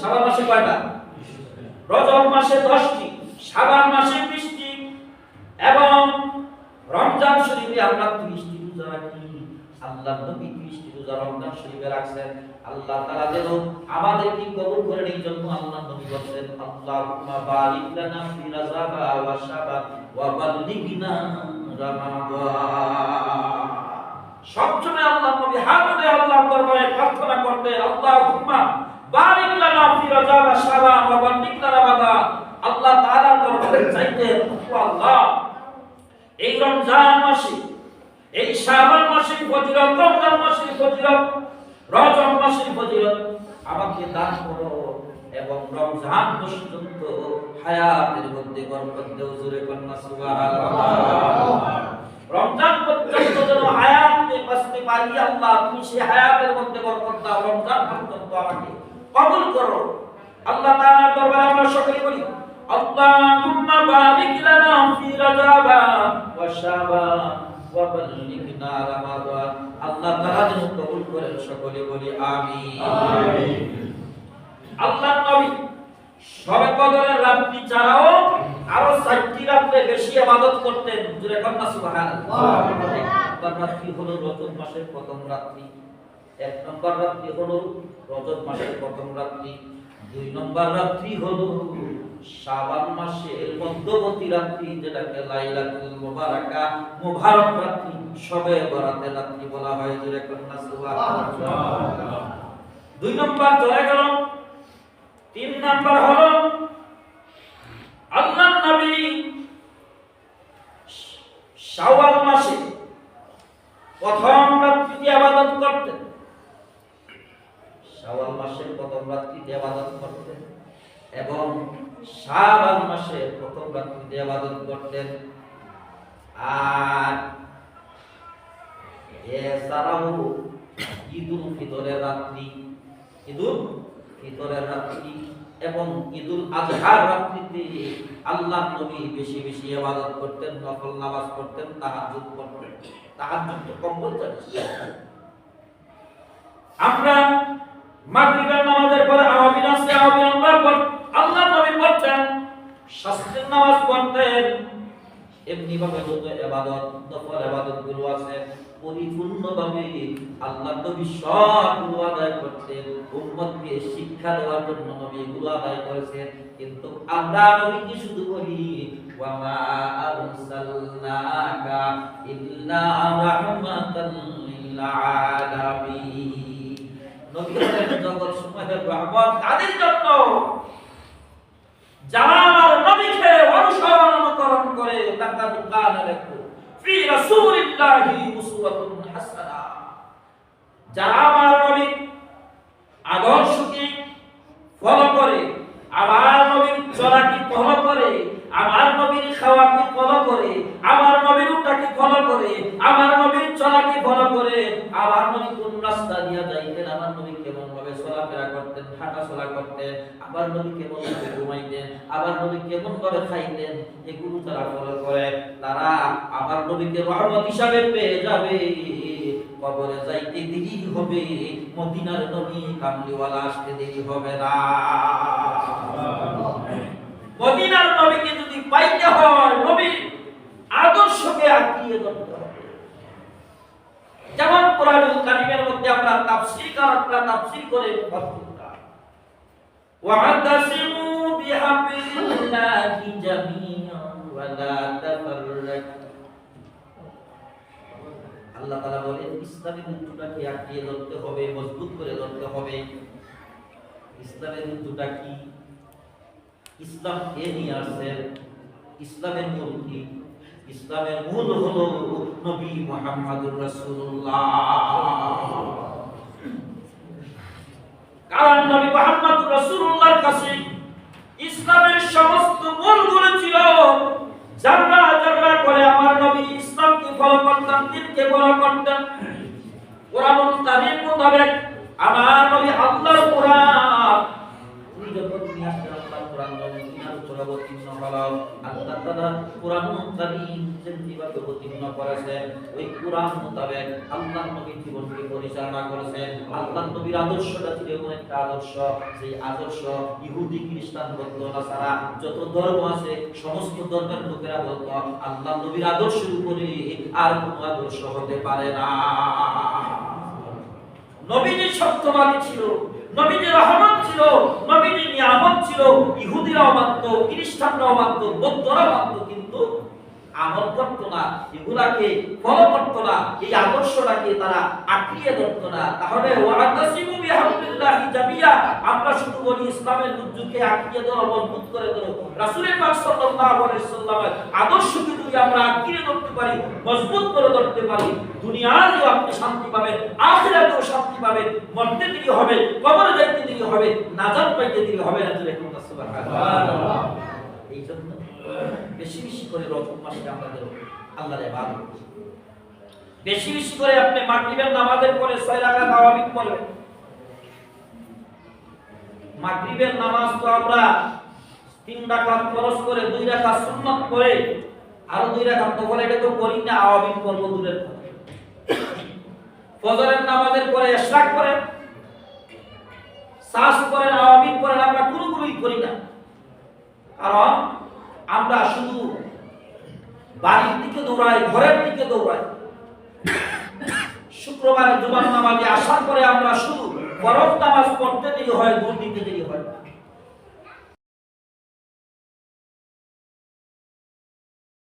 শাবান মাসে কয়টা? রজব মাসে দশটি শাবান মাসে বিশটি, এবং রমজান শরীফে আমরা ত্রিশটি রোজা রাখি আল্লাহ নবী ত্রিশটি রোজা রমজান শরীফে রাখছেন। আল্লাহ তাআলা যেন আমাদেরকে কবুল করেন, এই জন্য আল্লাহ নবী বলেন আল্লাহুম্মা বারিক লানা ফি রাজাবা ওয়া রামাদান। সবসময় আল্লাহ নবী হাত তুলে আল্লাহর দরবারে প্রার্থনা করতেন, আল্লাহুম্মা বারিক লানা ফি রাজাব শাবান ওয়া বাল্লিগনা রামাদান আল্লাহ তাআলার দরবারে চাইতেন ও আল্লাহ এই রমজান মাসে, এই শাবান মাসের ফজিলত, রমজান মাসের ফজিলত, রজব মাসের ফজিলত। আমাকে দান করো এবং রমজান পর্যন্ত হায়াতের মধ্যে বরকত দেও, জোরে কন্যা, সুবহানাল্লাহ। রমজান পর্যন্ত যেন হায়াতে বাঁচতে পারি, আল্লাহ, তুমি সেই হায়াতের মধ্যে বরকত দাও। রমজান পর্যন্ত আমাকে কবুল করো। আল্লাহ তাআলার দরবারে আমরা সকলে বলি আল্লাহুম্মা বারিক লানা ফি রাজাবা ওয়া শাবান ওয়া বাল্লিগনা রামাদান আল্লাহ তাআলা যেন কবুল করেন সকলে বলি আমিন। আমিন। আল্লাহ নবী সবে কদরের রাত্রি ছাড়াও আরও চারটি রাত্রে বেশি ইবাদত করতেন। জুরে কন্যা সুবহানাল্লাহ। এক নম্বর রাত্রি হলো রজব মাসের প্রথম রাত্রি। এক নম্বর রাত্রি হলো রজত মাসের প্রথম রাত্রি, দুই নম্বর রাত্রি হলো শাবান মাসের মধ্যবর্তী রাত্রি, যেটাকে লাইলাতুল মুবারাকা, মুবারক রাত্রি, সবে বরাতের রাত্রি বলা হয়। দুই নম্বর চলে গেল। তিন নম্বর হলো আল্লাহ নবী শাওয়াল মাসে প্রথম রাত্রিতে আবাদত করতেন। শাওয়াল মাসের প্রথম রাত্রিতে আবাদত করতেন এবং শাবান মাসের প্রথম রাত্রিতে আবাদত করতেন। আর এছাড়াও ঈদুল ফিতরের রাত্রি, ঈদুল ফিতরের রাত্রি এবং ঈদুল আজহার রাত্রিতে আল্লাহ নবী বেশি বেশি ইবাদত করতেন, নফল নামাজ পড়তেন, তাহাজ্জুদ পড়তেন। তাহাজ্জুদ তো কম বলতে আমরা মাগরিবের নামাজের পরে আওয়াবিন আছে আওয়াবিন আমরা পড়- আল্লাহ নবী পড়তেন শাস্ত্রের নামাজ পড়তেন এমনি ভাবে যত ইবাদত নফল ইবাদতগুলো আছে, পরিপূর্ণভাবে আল্লাহ নবী সবগুলো আদায় করতেন উম্মতকে শিক্ষা দেওয়ার জন্য নবী এগুলো আদায় করেছেন। কিন্তু আমরা নবীকে শুধু বলি? ওয়ামা আরসালনাকা ইল্লা রাহমাতাল লিল আলামিন। নবী জগৎ সমূহের রহমত তাদের জন্য। যারা আমার নবীকে অনুসরণ অনুকরণ করে লাকাদ কানা লাকুম ফি রাসূলিল্লাহি উসওয়াতুন হাসানা। যারা আমার নবী আদর্শকে ফলো করে আমার নবীর চলাকে ফলো করে? আমার নবীর খাওয়াকে ফলো করে? আমার নবীর উঠাকে ফলো করে? আমার নবীর চলাকে ফলো করে? আমার নবী কোন রাস্তা দিয়া যাইতেন? আমার নবী কেমন ভাবে চলাফেরা করতেন? হাঁটা চলা করতেন? আবার নবী কেমন ভাবে ঘুমাইতেন? আবার নবী কেমন ভাবে খাইতেন? এগুলো তারা ফলো করে। তারা আমার নবীকে রহমত হিসাবে পেয়ে যাবে। কবরে যাইতে দেরি হবে, মদিনার নবী কামলিওয়ালা আসতে দেরি হবে না। মদিনার নবীকে যদি পাইতে হয় নবীর আদর্শকে আঁকিয়ে ধরতে যেমন কোরআনুল কারিমের মধ্যে আমরা তাফসীর কারকরা তাফসীর করে ওয়া'তাসিমু বিহাবিল্লাহি জামিআন ওয়া লা তাফাররাকু। আল্লাহ তাআলা বলেন ইসলামের মূর্তিটাকে আঁকিয়ে ধরতে হবে, মজবুত করে ধরতে হবে। ইসলামের মূর্তিটা কি? ইসলাম কে নিয়ে আসছেন ইসলামের মূল কি? ইসলামের মূল হলো নবী মুহাম্মদুর রাসূলুল্লাহ। কারণ নবী মুহাম্মদুর রাসূলুল্লাহর কাছে ইসলামের সমস্ত ওরা করতেন তাদের কারীম মোতাবেক আমার নবী আল্লাহর কোরআন উনি যখন নিয়ে আসতেন আল্লাহর কোরআন যখন তিনি আলোচনা অবতীর্ণ নবীর যত ধর্ম আছে, সমস্ত ধর্মের লোকেরা বলতো, আল্লাহ নবীর আদর্শের উপরে আর কোনো আদর্শ হতে পারে না। নবীজি সত্যবাদী ছিল। নবীজি রহমত ছিল নবীজির নিয়ামত ছিল ইহুদিরা অবাধ্য খ্রিস্টানরা অবাধ্য বৌদ্ধরা অবাধ্য না এগুলাকে ফলো না এই আদর্শটাকে তারা না। তাহলে আমরা শুধু বলি ইসলামের ধরো মজবুত করে ধরো রাসূলের আমরা ধরতে পারি, মজবুত করে ধরতে পারি, দুনিয়াতেও আপনি শান্তি পাবেন, আখিরাতেও শান্তি পাবেন, মরতে দেরি হবে, কবরে যাইতে দেরি হবে, নাজাত পাইতে দেরি হবে না এই জন্য বেশি বেশি করে রজব মাসে আমাদের আল্লাহরে ভালো বেশি বেশি করে আপনি মাগরিবের নামাজের পরে ছয় রাকাত তাওয়াবিক পড়বেন। মাগরিবের নামাজ তো আমরা তিন রাকাত ফরজ করে, দুই রাকাত সুন্নাত করে, আরও দুই রাকাত বলে এটা তো করি না আওয়াবিন করব দূরের ফজরের নামাজের পরে ইশরাক করেন সাস করেন আওয়াবিন করেন আমরা কোনো কোনোই করি না। কারণ আমরা শুধু বাড়ির দিকে দৌড়াই, ঘরের দিকে দৌড়াই। শুক্রবারে জুমার নামাজে আসার পরে আমরা শুধু ফরজ নামাজ পড়তে দেরি হয়, দুর্নীতি দেরি